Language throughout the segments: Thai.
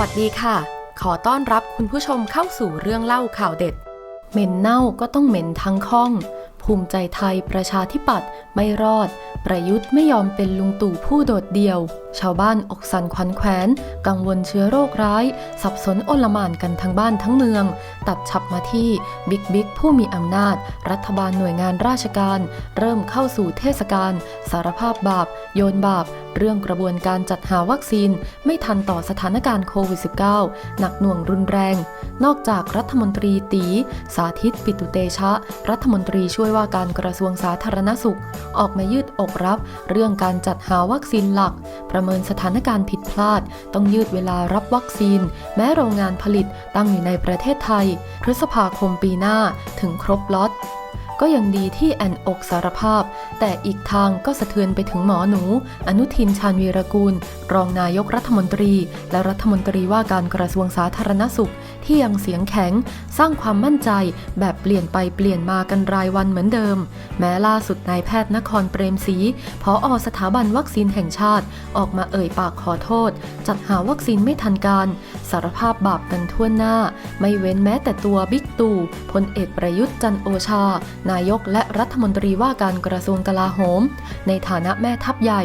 วัสดีค่ะ ขอต้อนรับคุณผู้ชมเข้าสู่เรื่องเล่าข่าวเด็ด เหม็นเน่าก็ต้องเหม็นทั้งข้อง ภูมิใจไทยประชาธิปัตย์ไม่รอด ประยุทธ์ไม่ยอมเป็นลุงตู่ผู้โดดเดี่ยว ชาวบ้านอกสันขวัญแขวน กังวลเชื้อโรคร้าย สับสนอลมานกันทั้งบ้านทั้งเมือง ตัดฉับมาที่บิ๊กบิ๊กผู้มีอำนาจ รัฐบาลหน่วยงานราชการ เริ่มเข้าสู่เทศกาลสารภาพบาป โยนบาป เรื่องกระบวนการจัดหาวัคซีนไม่ทันต่อสถานการณ์โควิด -19 หนักหน่วงรุนแรง นอกจากรัฐมนตรีตี สาธิตปิตุเตชะ รัฐมนตรีช่วยว่าการกระทรวงสาธารณสุข ออกมายืดอกรับ เรื่องการจัดหาวัคซีนหลัก ประเมินสถานการณ์ผิดพลาด ต้องยืดเวลารับวัคซีน แม้โรงงานผลิตตั้งอยู่ในประเทศไทย พฤษภาคมปีหน้าถึงครบล็อต ก็ยังดีที่แอนอกสารภาพ แต่อีกทางก็สะเทือนไปถึงหมอหนู อนุทินชาญวีรกูล รองนายกรัฐมนตรี และรัฐมนตรีว่าการกระทรวงสาธารณสุข ที่ยังเสียงแข็ง สร้างความมั่นใจแบบเปลี่ยนไปเปลี่ยนมากันรายวันเหมือนเดิม แม้ล่าสุดนายแพทย์นครเปรมศรีพออสถาบันวัคซีนแห่งชาติ ออกมาเอ่ยปากขอโทษ จัดหาวัคซีนไม่ทันการ สารภาพบาปกันทั่วหน้า ไม่เว้นแม้แต่ตัวบิ๊กตู่พลเอกประยุทธ์จันโอชานายกและรัฐมนตรีว่าการกระทรวงกลาโหม ในฐานะแม่ทัพใหญ่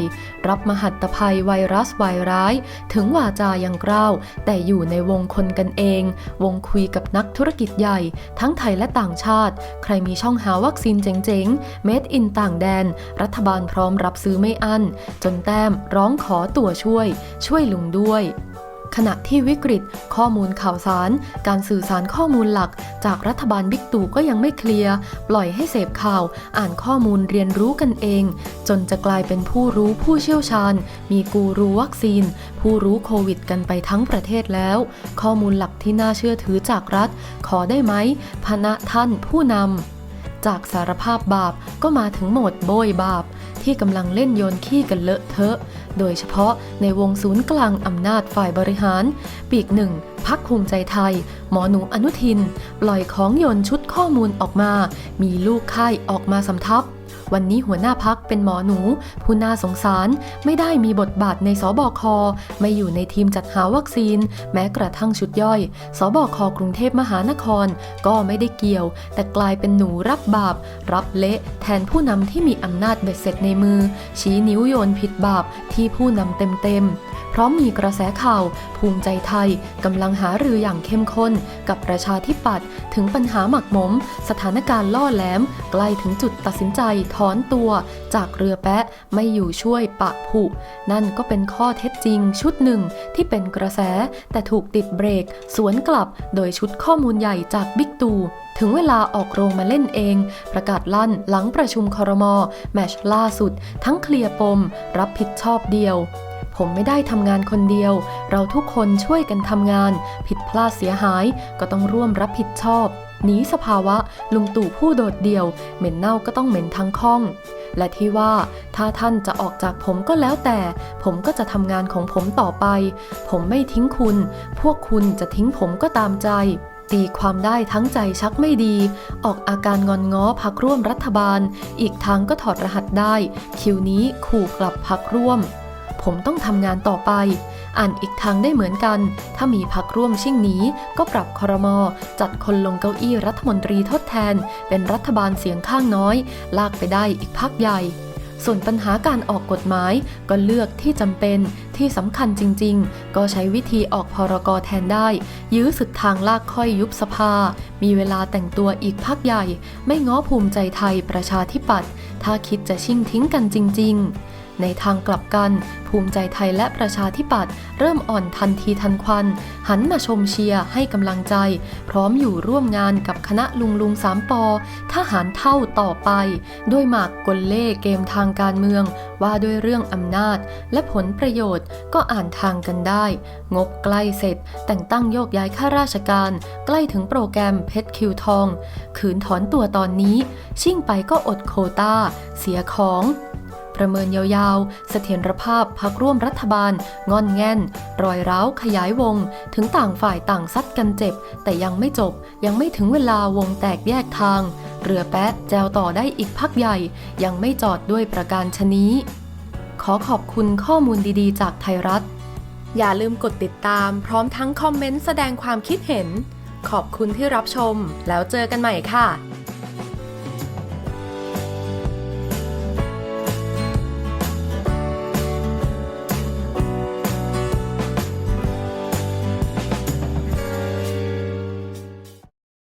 รับมหัตภัยไวรัสวายร้าย ถึงวาจายังกล้าว แต่อยู่ในวงคนกันเอง วงคุยกับนักธุรกิจใหญ่ ทั้งไทยและต่างชาติ ใครมีช่องหาวัคซีนเจ๋งๆ เม็ดอินต่างแดน รัฐบาลพร้อมรับซื้อไม่อั้น จนแต้มร้องขอตัวช่วย ช่วยลุงด้วย ขณะที่วิกฤต ข้อมูลข่าวสาร การสื่อสารข้อมูลหลัก จากรัฐบาลบิ๊กตู่ก็ยังไม่เคลียร์ ปล่อยให้เสพข่าว อ่านข้อมูลเรียนรู้กันเอง จนจะกลายเป็นผู้รู้ผู้เชี่ยวชาญ มีกูรูวัคซีน ผู้รู้โควิดกันไปทั้งประเทศแล้ว ข้อมูลหลักที่น่าเชื่อถือจากรัฐ ขอได้ไหมพนะท่านผู้นำ จากสารภาพบาปก็มาถึงโหมดโบยบาป ที่กำลังเล่นโยนขี้กันเลอะเทอะ โดยเฉพาะในวงศูนย์กลางอำนาจฝ่ายบริหาร ปีกหนึ่งพักภูมิใจไทย หมอหนูอนุทิน ปล่อยของโยนชุดข้อมูลออกมา มีลูกค่ายออกมาสำทับ วันนี้หัวหน้าพักเป็นหมอหนู ผู้น่าสงสารไม่ได้มีบทบาทในสบค ไม่อยู่ในทีมจัดหาวัคซีน แม้กระทั่งชุดย่อย สบคกรุงเทพมหานคร ก็ไม่ได้เกี่ยว แต่กลายเป็นหนูรับบาป รับเละแทนผู้นำที่มีอำนาจเบ็ดเสร็จในมือ ชี้นิ้วโยนผิดบาปที่ผู้นำเต็มๆพร้อมมีกระแสข่าว ภูมิใจไทยกำลังหารืออย่างเข้มข้น กับประชาธิปัตย์ถึงปัญหาหมักหมม สถานการณ์ล่อแหลม ใกล้ถึงจุดตัดสินใจ ถถอนตัวจากเรือแปะไม่อยู่ช่วยปะผุ นั่นก็เป็นข้อเท็จจริงชุดหนึ่งที่เป็นกระแสแต่ถูกติดเบรก สวนกลับโดยชุดข้อมูลใหญ่จากบิ๊กตู่ถึงเวลาออกโรงมาเล่นเอง ประกาศลั่นหลังประชุมคอรมอแมชล่าสุด ทั้งเคลียร์ปม รับผิดชอบเดียว ผมไม่ได้ทำงานคนเดียว เราทุกคนช่วยกันทำงาน ผิดพลาดเสียหายก็ต้องร่วมรับผิดชอบ หนีสภาวะลุงตู่ผู้โดดเดี่ยว เหม็นเน่าก็ต้องเหม็นทั้งข้อง และที่ว่าถ้าท่านจะออกจากผมก็แล้วแต่ ผมก็จะทำงานของผมต่อไป ผมไม่ทิ้งคุณ พวกคุณจะทิ้งผมก็ตามใจตีความได้ทั้งใจชักไม่ดี ออกอาการงอนง้อพักร่วมรัฐบาล อีกทางก็ถอดรหัสได้ คิวนี้ขู่กลับพักร่วม ผมต้องทำงานต่อไป อ่านอีกทางได้เหมือนกัน ถ้ามีพักร่วมชิ่งนี้ ก็ปรับครมอจัดคนลงเก้าอี้รัฐมนตรีทดแทน เป็นรัฐบาลเสียงข้างน้อย ลากไปได้อีกพักใหญ่ส่วนปัญหาการออกกฎหมายก็เลือกที่จำเป็นที่สำคัญจริง ๆ ก็ใช้วิธีออกพรกแทนได้ ยื้อสุดทางลากค่อยยุบสภา มีเวลาแต่งตัวอีกพักใหญ่ ไม่ง้อภูมิใจไทยประชาธิปัตย์ถ้าคิดจะชิ่งทิ้งกันจริง ๆ ในทางกลับกัน ภูมิใจไทยและประชาธิปัตย์เริ่มอ่อนทันทีทันควัน หันมาชมเชียร์ให้กำลังใจ พร้อมอยู่ร่วมงานกับคณะลุงลุงสามปอทหารเท่าต่อไป ด้วยหมากกลเล่เกมทางการเมือง ว่าด้วยเรื่องอำนาจ และผลประโยชน์ก็อ่านทางกันได้ งบใกล้เสร็จ แต่งตั้งโยกย้ายข้าราชการ ใกล้ถึงโปรแกรมเพชรคิวทองขืนถอนตัวตอนนี้ ชิ่งไปก็อดโคตาเสียของ ประเมินยาวๆ เสถียรภาพพักร่วมรัฐบาล งอนแง่น รอยร้าวขยายวง ถึงต่างฝ่ายต่างซัดกันเจ็บ แต่ยังไม่จบ ยังไม่ถึงเวลาวงแตกแยกทาง เรือแป๊ะแจวต่อได้อีกพักใหญ่ ยังไม่จอดด้วยประการชนี้ ขอขอบคุณข้อมูลดีๆ จากไทยรัฐ อย่าลืมกดติดตาม พร้อมทั้งคอมเมนต์แสดงความคิดเห็น ขอบคุณที่รับชม แล้วเจอกันใหม่ค่ะ